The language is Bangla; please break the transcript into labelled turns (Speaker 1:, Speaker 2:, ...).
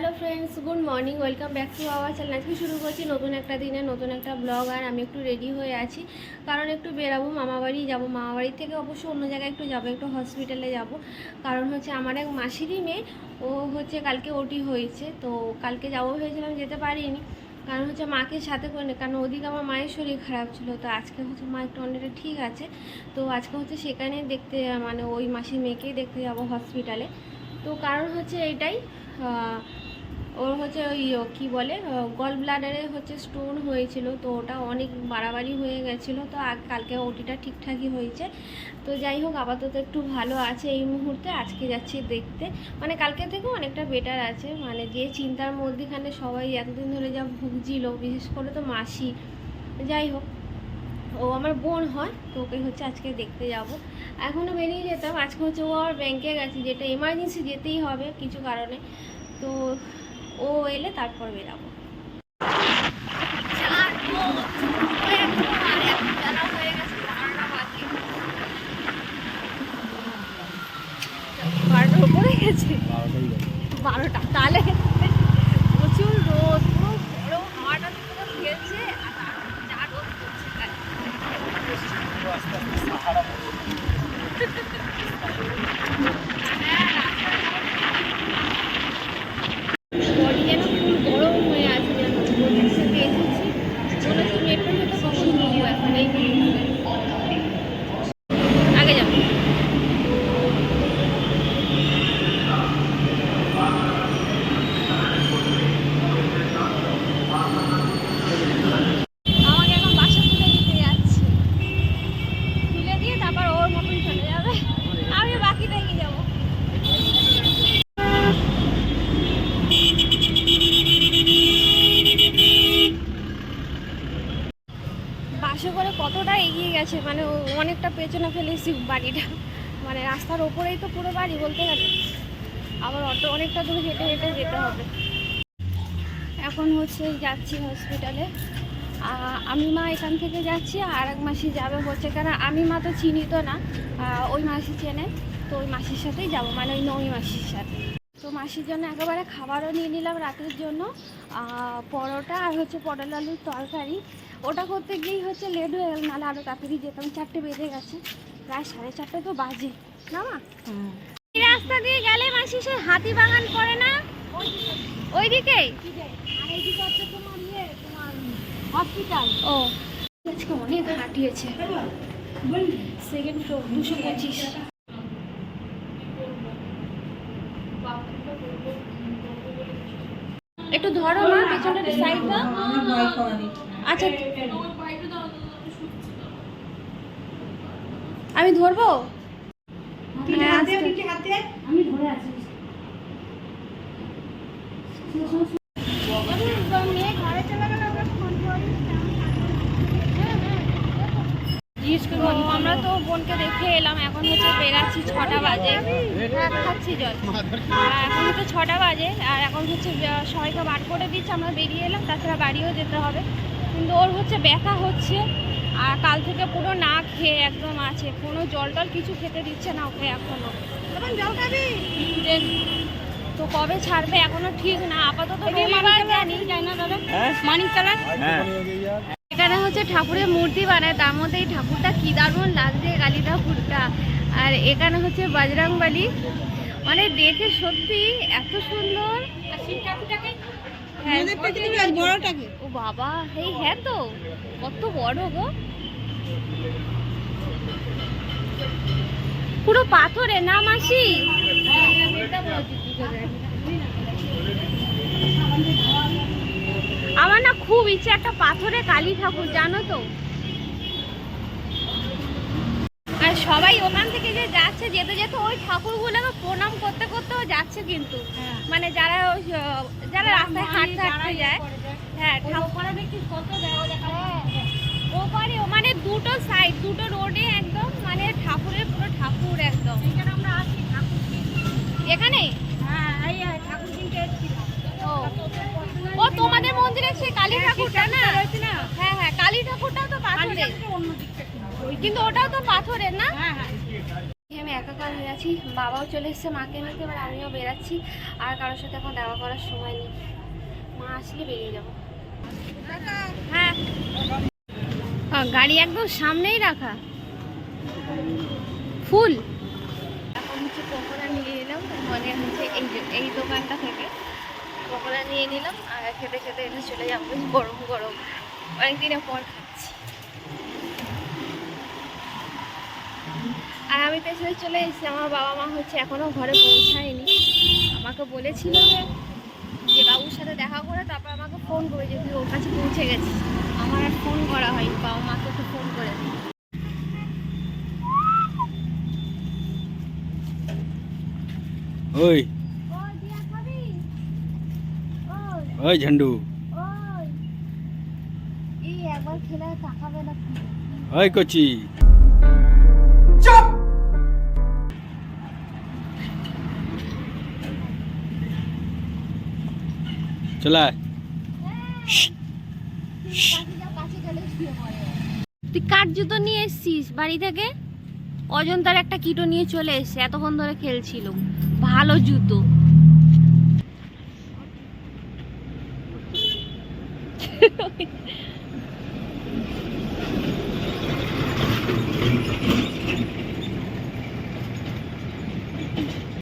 Speaker 1: Hello friends good morning welcome back to our channel আজকে শুরু করছি নতুন একটা দিনে নতুন একটা ব্লগ আর আমি একটু রেডি হয়ে আছি। কারণ একটু বেরাবো মামাবাড়ি যাব। মামাবাড়ি থেকে অবশ্য অন্য জায়গায় একটু যাব একটু হসপিটালে যাব। কারণ হচ্ছে আমার এক মাসিরই মেয়ে ও হচ্ছে কালকে ওটি হয়েছে। তো কালকে যাব ভেবেছিলাম যেতে পারিনি। কারণ হচ্ছে মাকে সাথে করে কারণ ওদিকে আমার মায়ের শরীর খারাপ ছিল। তো আজকে হচ্ছে মা একটু অনেকটা ঠিক আছে। তো আজকে হচ্ছে সেখানে দেখতে মানে ওই মাসির মেয়েকেই দেখতে যাব হসপিটালে তো কারণ হচ্ছে এইটাই আহ, ওর হচ্ছে ওই কি বলে গল ব্লাডারে হচ্ছে স্টোন হয়েছিল, তো ওটা অনেক বাড়াবাড়ি হয়ে গেছিল, তো কালকে ওটিটা ঠিকঠাকই হয়েছে। তো যাই হোক, আপাতত একটু ভালো আছে এই মুহূর্তে, আজকে যাচ্ছি দেখতে। মানে কালকে থেকেও অনেকটা বেটার আছে মানে যে চিন্তার মধ্যেখানে সবাই এতদিন ধরে যা ভুগছিল, বিশেষ করে তো মাসি। যাই হোক, ও আমার বোন হয়, তো ওকে হচ্ছে আজকে দেখতে যাব। এখনও বেরিয়ে যেতাম, আজকে হচ্ছে ও আর ব্যাংকে গেছে, যেটা এমার্জেন্সি যেতেই হবে কিছু কারণে। তো ও এলে তারপর বেরাবো বারোটার উপরে গেছে বারোটা তাহলে প্রচুর রোদ পুরো গরম হাওয়াটা তো পুরো খেলছে আর তার যা রোদ পড়ছে তাই। বডি যেন খুব গরম হয়ে আছে যেন রোদের সাথে এসেছি মনে হচ্ছে মেট্রো হয়তো কখন নেব এখন এই মুহূর্তে। আগে যাব আমাকে এখন বাসা তুলে দিতে যাচ্ছে তুলে দিয়ে তারপর ওর মতন চলে যাবে আমি বাকি থেকে যাব বাসে করে কতটা এগিয়ে গেছে মানে ও অনেকটা পেছনে ফেলেছি বাড়িটা। মানে রাস্তার ওপরেই তো পুরো বাড়ি বলতে গেলে। আবার অটো অনেকটা দূর হেঁটে হেঁটে যেতে হবে। এখন হচ্ছে যাচ্ছি হসপিটালে আমি মা এখান থেকে যাচ্ছি, আর এক মাসি যাবে হচ্ছে কারণ আমি মা তো চিনি তো না। ওই মাসি চেনে, তো ওই মাসির সাথেই যাব মানে ওই নই মাসির সাথে। তো মাসির জন্য একেবারে খাবারও নিয়ে নিলাম রাতের জন্য। পরোটা আর হচ্ছে পটল আলুর তরকারি। ওটা করতে গিয়েই হচ্ছে লেট হয়ে গেল নাহলে আরও তাড়াতাড়ি যেতাম। চারটে বেজে গেছে প্রায় সাড়ে চারটে তো বাজে না মা? এই রাস্তা দিয়ে গেলে মাসি সে হাতি বাগান পড়ে না? ওইদিকেই
Speaker 2: আর এইদিকে হচ্ছে তোমার ইয়ে তোমার হসপিটাল
Speaker 1: ও। আজকে অনেক হাঁটিয়েছে সেকেন্ড ফ্লোর দুশো পঁচিশ। একটু ধরো মা পেছনের সাইডটা আচ্ছা। আমি ধরবো? হ্যাঁ,
Speaker 2: আমি ধরে আছি
Speaker 1: মেয়ে ঘরে চলে গেলে ওকে ফোন করি আমরা তো বোনকে দেখে এলাম এখন হচ্ছে বেরাচ্ছি ছটা বাজে। খাচ্ছি জল। আর এখন হচ্ছে ছটা বাজে আর এখন হচ্ছে সবাইকে বার করে দিচ্ছে আমরা বেরিয়ে এলাম তাছাড়া বাড়িও যেতে হবে। কিন্তু ওর হচ্ছে ব্যথা হচ্ছে আর কাল থেকে পুরো না খেয়ে একদম আছে। কোনো জল টল কিছু খেতে দিচ্ছে না ওকে এখনও। জল খাবি? তো কবে ছাড়বে? এখনও ঠিক না আপাতত এখানে হচ্ছে ঠাকুরের মূর্তি বানায় তার মধ্যে এই ঠাকুরটা কি দারুণ লাগছে কালী ঠাকুরটা আর এখানে হচ্ছে বজরংবলী। মানে দেখে সত্যি এত সুন্দর। হ্যাঁ, ও বাবা এই হ্যাঁ তো কত বড় গো। পুরো পাথরে না মাসি? আমার না খুব ইচ্ছে একটা পাথরে কালী ঠাকুর জানো তো। আর সবাই ওখান থেকে যে যাচ্ছে যেতে যেতে ওই ঠাকুরগুলোকে প্রণাম করতে করতেও যাচ্ছে কিন্তু। মানে যারা যারা রাস্তায় হাঁটতে হাঁটতে যায় হ্যাঁ ঠাকুর ওপারে মানে দুটো সাইড দুটো রোডে একদম মানে ঠাকুরের পুরো ঠাকুর একদম। এখানে? ও ও তোমাদের মন্দিরে সেই কালী ঠাকুরটা না? হ্যাঁ হ্যাঁ কালী ঠাকুরটাও তো পাথরের। কিন্তু ওটাও তো পাথরের না? আমি একাকার হয়ে আছি বাবাও চলে এসেছে মাকে নিতে এবার আমিও বেরাচ্ছি। আর কারোর সাথে এখন দেখা করার সময় নেই। মা আসলে বেরিয়ে যাব। হ্যাঁ। গাড়ি একদম সামনেই রাখা। ফুল। এখন হচ্ছে পকোড়া নিয়ে নিলাম মানে হচ্ছে এই এই দোকানটা থেকে। পকোড়া নিয়ে নিলাম আর খেতে খেতে এটা চলে যাব। গরম গরম। অনেকদিনের পর খাচ্ছি। আর আমি এসে চলে এসেছি। আমার বাবা মা হচ্ছে এখনও ঘরে পৌঁছায়নি। আমাকে বলেছিল যে যে বাবুর সাথে দেখা করে তারপর আমাকে ফোন করে যে তুই ওর কাছে পৌঁছে গেছিস। আমার আর ফোন করা হয়নি। বাবা মাকে একটু ফোন করে দিই
Speaker 3: ওই
Speaker 1: ওই দিয়া খাবি ওই
Speaker 3: ঝন্ডু।
Speaker 1: ওই
Speaker 3: কচি।
Speaker 1: তুই কাঠ জুতো নিয়ে এসছিস বাড়ি থেকে? অজন্তার একটা কিটো নিয়ে চলে এসছে, এতক্ষণ ধরে খেলছিল ভালো জুতো। cute.